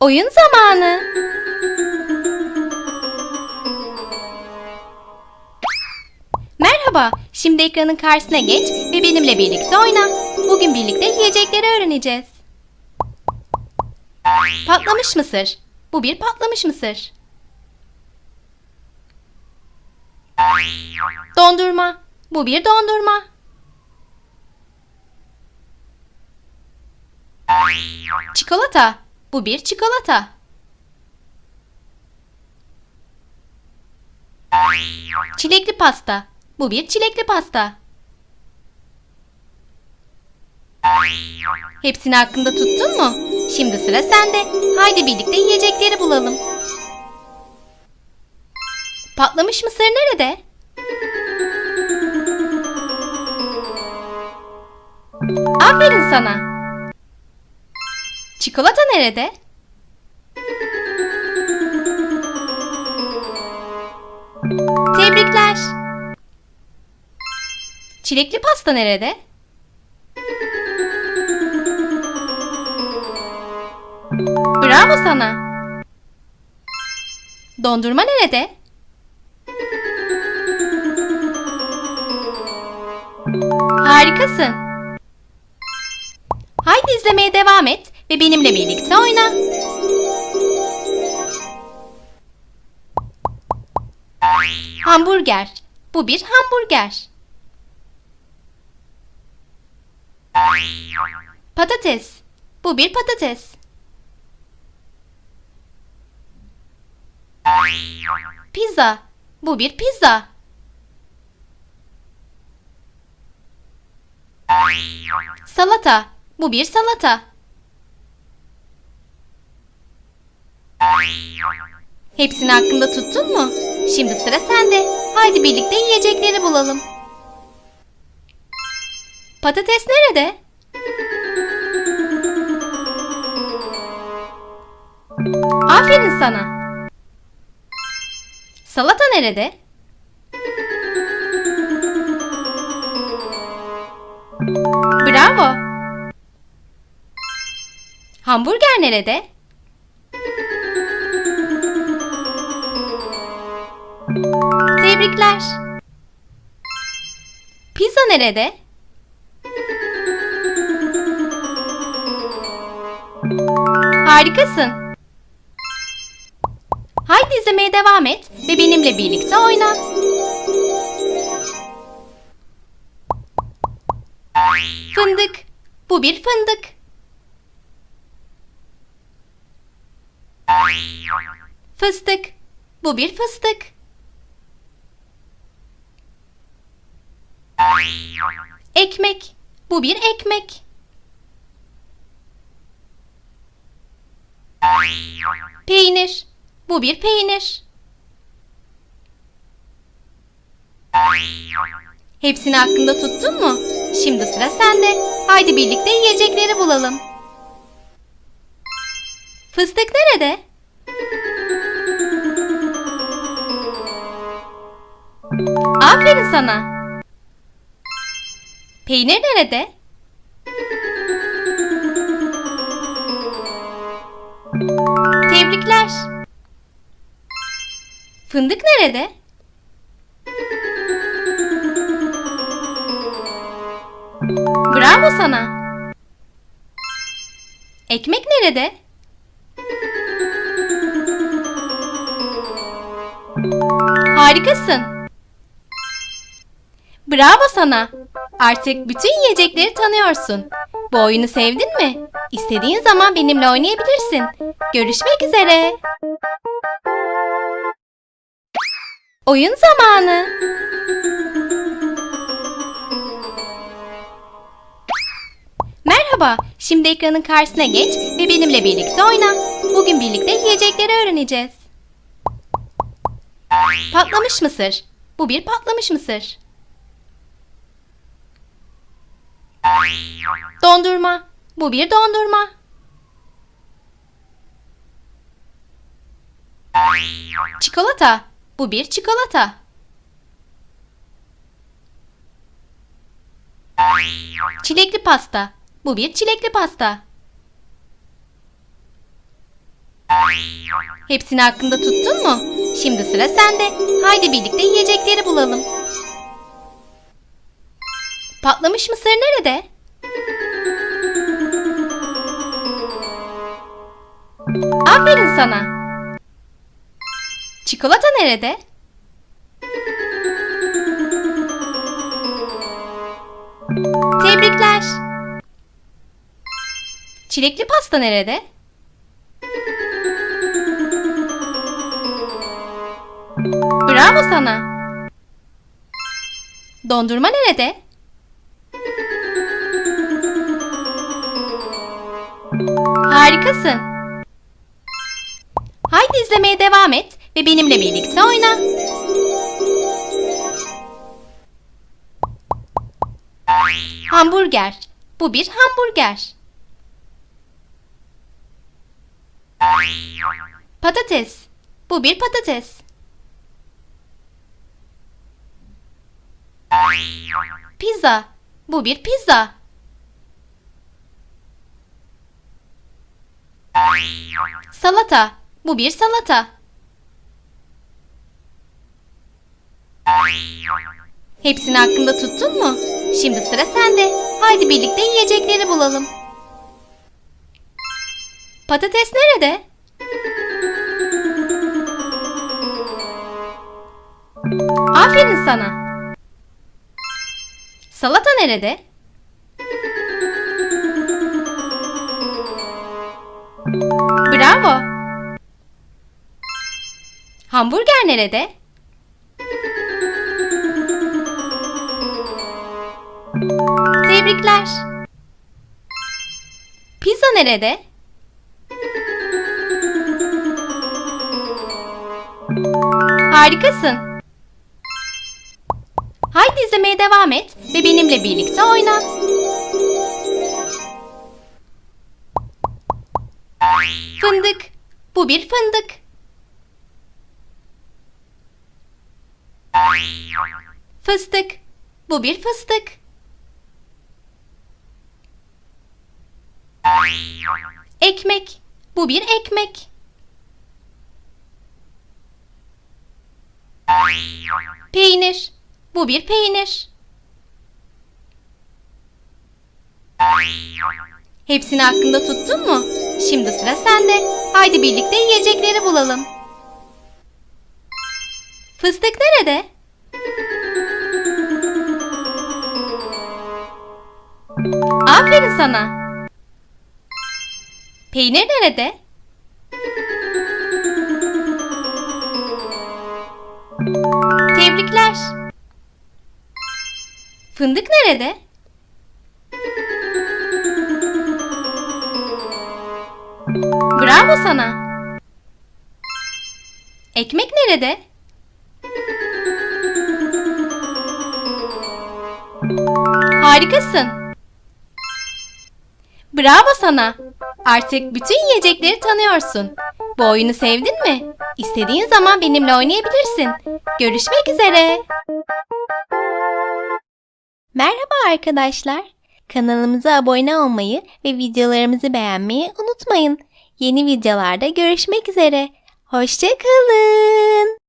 Oyun zamanı. Merhaba, şimdi ekranın karşısına geç ve benimle birlikte oyna. Bugün birlikte yiyecekleri öğreneceğiz. Patlamış mısır. Bu bir patlamış mısır. Dondurma. Bu bir dondurma. Çikolata. Bu bir çikolata. Çilekli pasta. Bu bir çilekli pasta. Hepsini hakkında tuttun mu? Şimdi sıra sende. Haydi birlikte yiyecekleri bulalım. Patlamış mısır nerede? Aferin sana. Çikolata nerede? Tebrikler. Çilekli pasta nerede? Bravo sana. Dondurma nerede? Harikasın. Haydi izlemeye devam et ve benimle birlikte oyna. Hamburger. Bu bir hamburger. Patates. Bu bir patates. Pizza. Bu bir pizza. Salata. Bu bir salata. Hepsini hakkında tuttun mu? Şimdi sıra sende. Haydi birlikte yiyecekleri bulalım. Patates nerede? Aferin sana. Salata nerede? Bravo. Hamburger nerede? Tebrikler. Pizza nerede? Harikasın. Haydi izlemeye devam et ve benimle birlikte oyna. Fındık. Bu bir fındık. Fıstık. Bu bir fıstık. Ekmek. Bu bir ekmek. Peynir. Bu bir peynir. Hepsini hakkında tuttun mu? Şimdi sıra sende. Haydi birlikte yiyecekleri bulalım. Fıstık nerede? Aferin sana. Peynir nerede? Tebrikler. Fındık nerede? Bravo sana. Ekmek nerede? Harikasın. Bravo sana. Artık bütün yiyecekleri tanıyorsun. Bu oyunu sevdin mi? İstediğin zaman benimle oynayabilirsin. Görüşmek üzere. Oyun zamanı. Merhaba, şimdi ekranın karşısına geç ve benimle birlikte oyna. Bugün birlikte yiyecekleri öğreneceğiz. Patlamış mısır. Bu bir patlamış mısır. Dondurma. Bu bir dondurma. Çikolata. Bu bir çikolata. Çilekli pasta. Bu bir çilekli pasta. Hepsini hakkında tuttun mu? Şimdi sıra sende. Haydi birlikte yiyecekleri bulalım. Patlamış mısır nerede? Aferin sana. Çikolata nerede? Tebrikler. Çilekli pasta nerede? Bravo sana. Dondurma nerede? Harikasın. Haydi izlemeye devam et ve benimle birlikte oyna. Hamburger. Bu bir hamburger. Patates. Bu bir patates. Pizza. Bu bir pizza. Salata. Bu bir salata. Hepsini hakkında tuttun mu? Şimdi sıra sende. Haydi birlikte yiyecekleri bulalım. Patates nerede? Aferin sana. Salata nerede? Bravo. Hamburger nerede? Tebrikler. Pizza nerede? Harikasın. Haydi izlemeye devam et ve benimle birlikte oyna. Fındık. Bu bir fındık. Fıstık. Bu bir fıstık. Ekmek. Bu bir ekmek. Peynir. Bu bir peynir. Hepsini hakkında tuttun mu? Şimdi sıra sende. Haydi birlikte yiyecekleri bulalım. Fıstık nerede? Aferin sana. Peynir nerede? Tebrikler. Fındık nerede? Bravo sana. Ekmek nerede? Harikasın. Bravo sana. Artık bütün yiyecekleri tanıyorsun. Bu oyunu sevdin mi? İstediğin zaman benimle oynayabilirsin. Görüşmek üzere. Merhaba arkadaşlar. Kanalımıza abone olmayı ve videolarımızı beğenmeyi unutmayın. Yeni videolarda görüşmek üzere. Hoşçakalın.